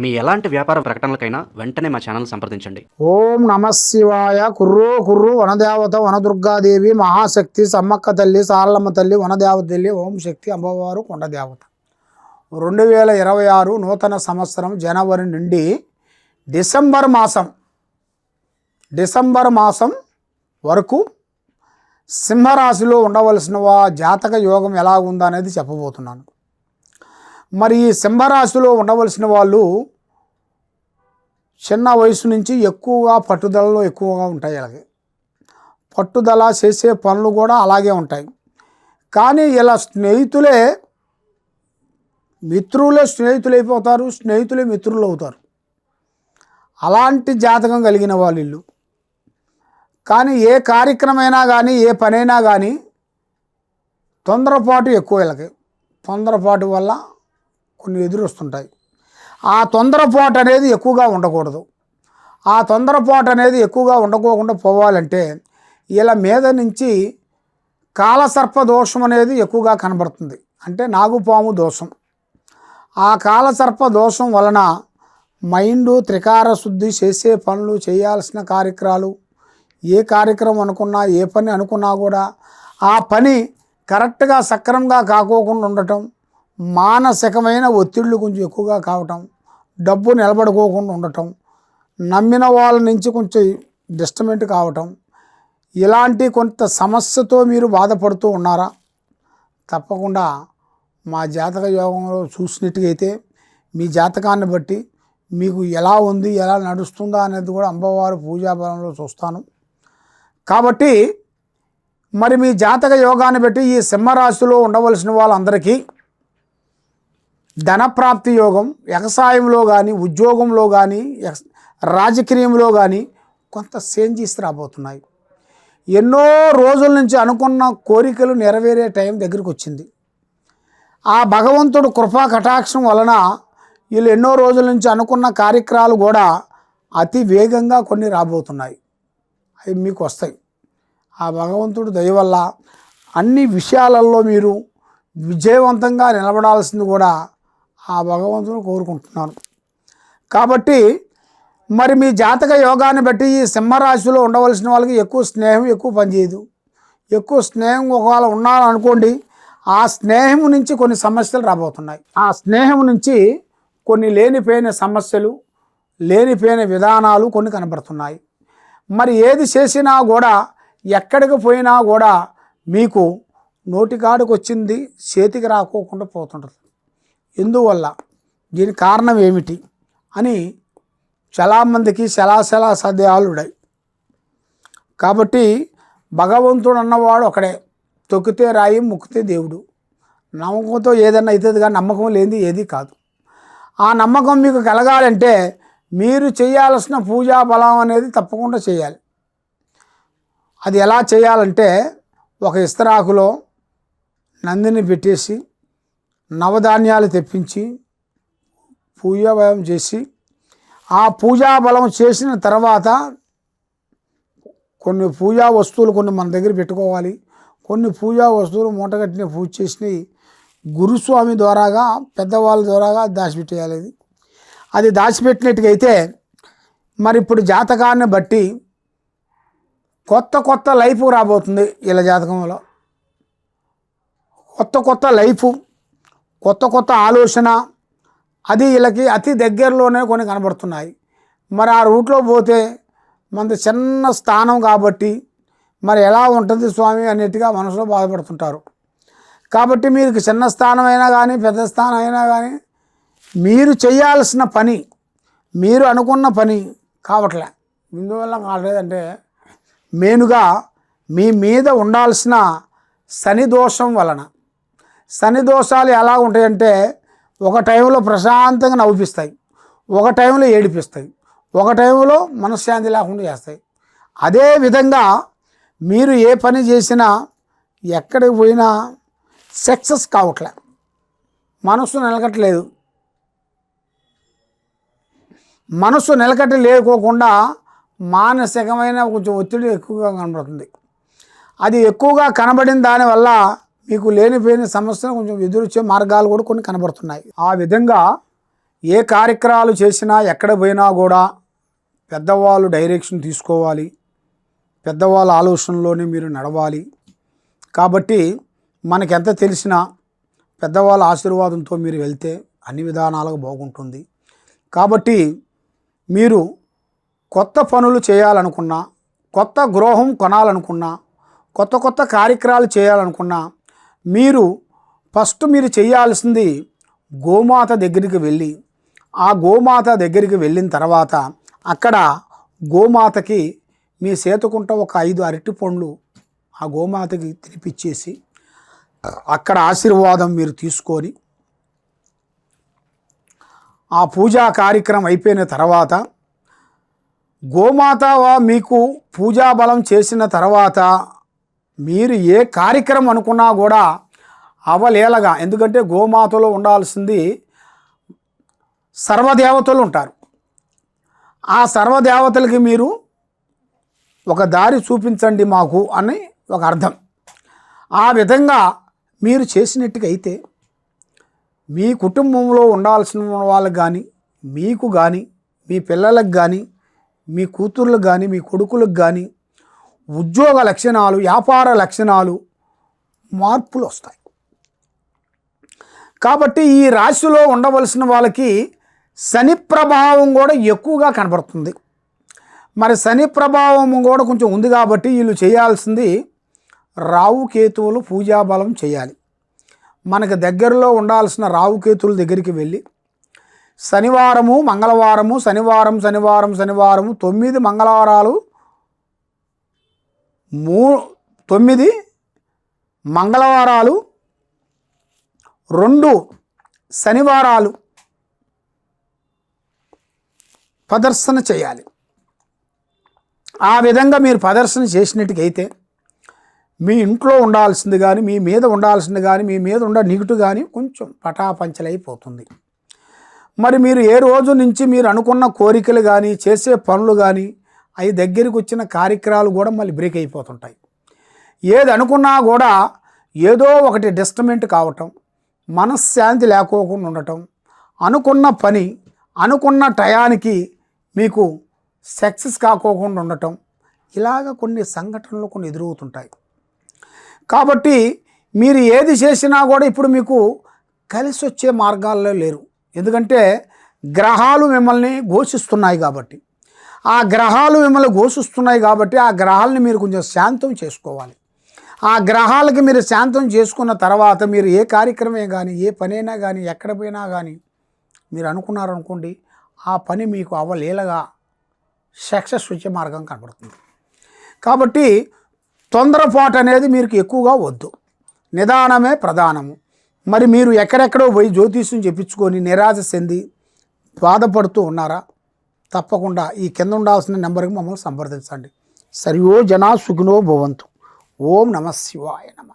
మీ ఎలాంటి వ్యాపార ప్రకటనలకైనా వెంటనే మా ఛానల్ సంప్రదించండి. ఓం నమ శివాయ. కుర్రు కుర్రు వనదేవత వనదుర్గాదేవి మహాశక్తి సమ్మక్క తల్లి సారలమ్మ తల్లి వనదేవత తల్లి ఓం శక్తి అమ్మవారు కొండదేవత. రెండు వేల ఇరవై ఆరు నూతన సంవత్సరం జనవరి నుండి డిసెంబర్ మాసం డిసెంబర్ మాసం వరకు సింహరాశిలో ఉండవలసిన వా జాతక యోగం ఎలా ఉందనేది చెప్పబోతున్నాను. మరి ఈ సింహరాశిలో ఉండవలసిన వాళ్ళు చిన్న వయసు నుంచి ఎక్కువగా పట్టుదలలో ఎక్కువగా ఉంటాయి అలాగే. పట్టుదల చేసే పనులు కూడా అలాగే ఉంటాయి. కానీ ఇలా స్నేహితులే మిత్రులే స్నేహితులు అయిపోతారు స్నేహితులే మిత్రులు అవుతారు. అలాంటి జాతకం కలిగిన వాళ్ళు ఇల్లు కానీ ఏ కార్యక్రమైనా కానీ ఏ పనైనా కానీ తొందరపాటు ఎక్కువ వీళ్ళకి తొందరపాటు వల్ల కొన్ని ఎదురు వస్తుంటాయి ఆ తొందరపాటు అనేది ఎక్కువగా ఉండకూడదు. ఆ తొందరపాటు అనేది ఎక్కువగా ఉండకోకుండా పోవాలంటే ఇలా మీద నుంచి కాలసర్ప దోషం అనేది ఎక్కువగా కనబడుతుంది. అంటే నాగుపాము దోషం. ఆ కాలసర్ప దోషం వలన మైండ్ త్రికార శుద్ధి చేసే పనులు చేయాల్సిన కార్యక్రమాలు ఏ కార్యక్రమం అనుకున్నా ఏ పని అనుకున్నా కూడా ఆ పని కరెక్ట్గా సక్రమంగా కాకోకుండా ఉండటం మానసికమైన ఒత్తిళ్ళు కొంచెం ఎక్కువగా కావటం డబ్బు నిలబడుకోకుండా ఉండటం నమ్మిన వాళ్ళ నుంచి కొంచెం డిస్టమెంట్ కావటం ఇలాంటి కొంత సమస్యతో మీరు బాధపడుతూ ఉన్నారా? తప్పకుండా మా జాతక యోగంలో చూసినట్టుగైతే మీ జాతకాన్ని బట్టి మీకు ఎలా ఉంది ఎలా నడుస్తుందా అనేది కూడా అమ్మవారు పూజాబలంలో చూస్తాను. కాబట్టి మరి మీ జాతక యోగాన్ని బట్టి ఈ సింహరాశిలో ఉండవలసిన వాళ్ళందరికీ ధనప్రాప్తి యోగం వ్యవసాయంలో కానీ ఉద్యోగంలో కానీ రాజకీయంలో కానీ కొంత చేంజెస్ రాబోతున్నాయి. ఎన్నో రోజుల నుంచి అనుకున్న కోరికలు నెరవేరే టైం దగ్గరికి వచ్చింది. ఆ భగవంతుడు కృపా కటాక్షం వలన వీళ్ళు ఎన్నో రోజుల నుంచి అనుకున్న కార్యక్రమాలు కూడా అతి వేగంగా కొన్ని రాబోతున్నాయి. అవి మీకు వస్తాయి. ఆ భగవంతుడు దయ వల్ల అన్ని విషయాలలో మీరు విజయవంతంగా నిలబడాల్సింది కూడా ఆ భగవంతుని కోరుకుంటున్నాను. కాబట్టి మరి మీ జాతక యోగాన్ని బట్టి ఈ సింహరాశిలో ఉండవలసిన వాళ్ళకి ఎక్కువ స్నేహం ఎక్కువ పనిచేయదు ఎక్కువ స్నేహం ఒకవేళ ఉన్నారనుకోండి ఆ స్నేహం నుంచి కొన్ని సమస్యలు రాబోతున్నాయి. ఆ స్నేహం నుంచి కొన్ని లేనిపోయిన సమస్యలు లేనిపోయిన విధానాలు కొన్ని కనబడుతున్నాయి. మరి ఏది చేసినా కూడా ఎక్కడికి పోయినా కూడా మీకు నోటికాడికి వచ్చింది చేతికి రాకోకుండా పోతుంటుంది. ఎందువల్ల? దీని కారణం ఏమిటి? అని చాలామందికి శలాశలా ఉన్నాయి కాబట్టి భగవంతుడు అన్నవాడు ఒకడే. తొక్కితే రాయి ముక్కితే దేవుడు. నమ్మకంతో ఏదన్నా అవుతుంది కానీ నమ్మకం లేనిది ఏది కాదు. ఆ నమ్మకం మీకు కలగాలంటే మీరు చేయాల్సిన పూజా బలం అనేది తప్పకుండా చేయాలి. అది ఎలా చేయాలంటే ఒక ఇస్తరాకులో నందిని పెట్టేసి నవధాన్యాలు తెప్పించి పూజాభయం చేసి ఆ పూజా బలం చేసిన తర్వాత కొన్ని పూజా వస్తువులు కొన్ని మన దగ్గర పెట్టుకోవాలి. కొన్ని పూజా వస్తువులు మూటగట్టిన పూజ చేసినవి గురుస్వామి ద్వారాగా పెద్దవాళ్ళ ద్వారాగా దాచిపెట్టేయాలి. అది దాచిపెట్టినట్టుగైతే మరి ఇప్పుడు జాతకాన్ని బట్టి కొత్త కొత్త లైఫ్ రాబోతుంది వీళ్ళ జాతకంలో. కొత్త కొత్త లైఫ్ కొత్త కొత్త ఆలోచన అది వీళ్ళకి అతి దగ్గరలోనే కొన్ని కనబడుతున్నాయి. మరి ఆ రూట్లో పోతే మనది చిన్న స్థానం కాబట్టి మరి ఎలా ఉంటుంది స్వామి అన్నట్టుగా మనసులో బాధపడుతుంటారు. కాబట్టి మీకు చిన్న స్థానం అయినా కానీ పెద్ద స్థానం అయినా కానీ మీరు చేయాల్సిన పని మీరు అనుకున్న పని కావట్లే. ఇందువల్ల కావట్లేదంటే మెయిన్గా మీ మీద ఉండాల్సిన శని దోషం వలన శని దోషాలు ఎలా ఉంటాయంటే ఒక టైంలో ప్రశాంతంగా నవ్విస్తాయి ఒక టైంలో ఏడిపిస్తాయి ఒక టైంలో మనశ్శాంతి లేకుండా చేస్తాయి. అదే విధంగా మీరు ఏ పని చేసినా ఎక్కడికి పోయినా సక్సెస్ కావట్లే. మనసు నిలకట్లేదు మనసు నిలకట్ట లేకోకుండా మానసికమైన కొంచెం ఒత్తిడి ఎక్కువగా కనబడుతుంది. అది ఎక్కువగా కనబడిన దానివల్ల మీకు లేనిపోయిన సమస్యలు కొంచెం ఎదురొచ్చే మార్గాలు కూడా కొన్ని కనబడుతున్నాయి. ఆ విధంగా ఏ కార్యక్రమాలు చేసినా ఎక్కడ పోయినా కూడా పెద్దవాళ్ళు డైరెక్షన్ తీసుకోవాలి. పెద్దవాళ్ళ ఆలోచనలోనే మీరు నడవాలి. కాబట్టి మనకెంత తెలిసినా పెద్దవాళ్ళ ఆశీర్వాదంతో మీరు వెళ్తే అన్ని విధానాలకు బాగుంటుంది. కాబట్టి మీరు కొత్త పనులు చేయాలనుకున్నా కొత్త గృహం కొనాలనుకున్నా కొత్త కొత్త కార్యక్రమాలు చేయాలనుకున్నా మీరు ఫస్ట్ మీరు చేయాల్సింది గోమాత దగ్గరికి వెళ్ళి ఆ గోమాత దగ్గరికి వెళ్ళిన తర్వాత అక్కడ గోమాతకి మీ సేతుకుంట ఒక ఐదు అరటి పండ్లు ఆ గోమాతకి తినిపించేసి అక్కడ ఆశీర్వాదం మీరు తీసుకొని ఆ పూజా కార్యక్రమం అయిపోయిన తర్వాత గోమాత మీకు పూజా బలం చేసిన తర్వాత మీరు ఏ కార్యక్రమం అనుకున్నా కూడా అవలేలగా. ఎందుకంటే గోమాతలో ఉండాల్సింది సర్వదేవతలు ఉంటారు. ఆ సర్వదేవతలకి మీరు ఒక దారి చూపించండి మాకు అని ఒక అర్థం. ఆ విధంగా మీరు చేసినట్టుకైతే అయితే మీ కుటుంబంలో ఉండాల్సిన వాళ్ళకి కానీ మీకు కానీ మీ పిల్లలకు కానీ మీ కూతుర్లకు కానీ మీ కొడుకులకు కానీ ఉద్యోగ లక్షణాలు వ్యాపార లక్షణాలు మార్పులు వస్తాయి. కాబట్టి ఈ రాశిలో ఉండవలసిన వాళ్ళకి శని ప్రభావం కూడా ఎక్కువగా కనబడుతుంది. మరి శని ప్రభావం కూడా కొంచెం ఉంది కాబట్టి వీళ్ళు చేయాల్సింది రావు కేతువులు పూజాబలం చేయాలి. మనకు దగ్గరలో ఉండాల్సిన రావుకేతువుల దగ్గరికి వెళ్ళి శనివారము మంగళవారము శనివారం శనివారం శనివారము తొమ్మిది మంగళవారాలు మూ తొమ్మిది మంగళవారాలు రెండు శనివారాలు ప్రదర్శన చేయాలి. ఆ విధంగా మీరు ప్రదర్శన చేసినట్టుకైతే మీ ఇంట్లో ఉండాల్సింది కానీ మీ మీద ఉండాల్సింది కానీ మీ మీద ఉండే నిగుటు కానీ కొంచెం పటాపంచలైపోతుంది. మరి మీరు ఏ రోజు నుంచి మీరు అనుకున్న కోరికలు కానీ చేసే పనులు కానీ అవి దగ్గరికి వచ్చిన కార్యక్రమాలు కూడా మళ్ళీ బ్రేక్ అయిపోతుంటాయి. ఏది అనుకున్నా కూడా ఏదో ఒకటి డిస్టర్బెంట్ కావటం మనశ్శాంతి లేకోకుండా ఉండటం అనుకున్న పని అనుకున్న టయానికి మీకు సక్సెస్ కాకోకుండా ఉండటం ఇలాగ కొన్ని సంఘటనలు కొన్ని ఎదురవుతుంటాయి. కాబట్టి మీరు ఏది చేసినా కూడా ఇప్పుడు మీకు కలిసి వచ్చే మార్గాల్లో లేరు. ఎందుకంటే గ్రహాలు మిమ్మల్ని ఘోషిస్తున్నాయి కాబట్టి. ఆ గ్రహాలు మిమ్మల్ని ఘోషిస్తున్నాయి కాబట్టి ఆ గ్రహాలని మీరు కొంచెం శాంతం చేసుకోవాలి. ఆ గ్రహాలకి మీరు శాంతం చేసుకున్న తర్వాత మీరు ఏ కార్యక్రమే కానీ ఏ పనైనా కానీ ఎక్కడ పోయినా కానీ మీరు అనుకున్నారనుకోండి ఆ పని మీకు అవ్వలేలగా సక్సెస్ వచ్చే మార్గం కనబడుతుంది. కాబట్టి తొందరపాటు అనేది మీకు ఎక్కువగా వద్దు. నిదానమే ప్రధానము. మరి మీరు ఎక్కడెక్కడో పోయి జ్యోతిష్యం చెప్పించుకొని నిరాశ చెంది బాధపడుతూ ఉన్నారా? తప్పకుండా ఈ కింద ఉండాల్సిన నెంబర్కి మమ్మల్ని సంప్రదించండి. సరియో జనా సుఖినో భవంతు. ఓం నమ శివాయ నమ.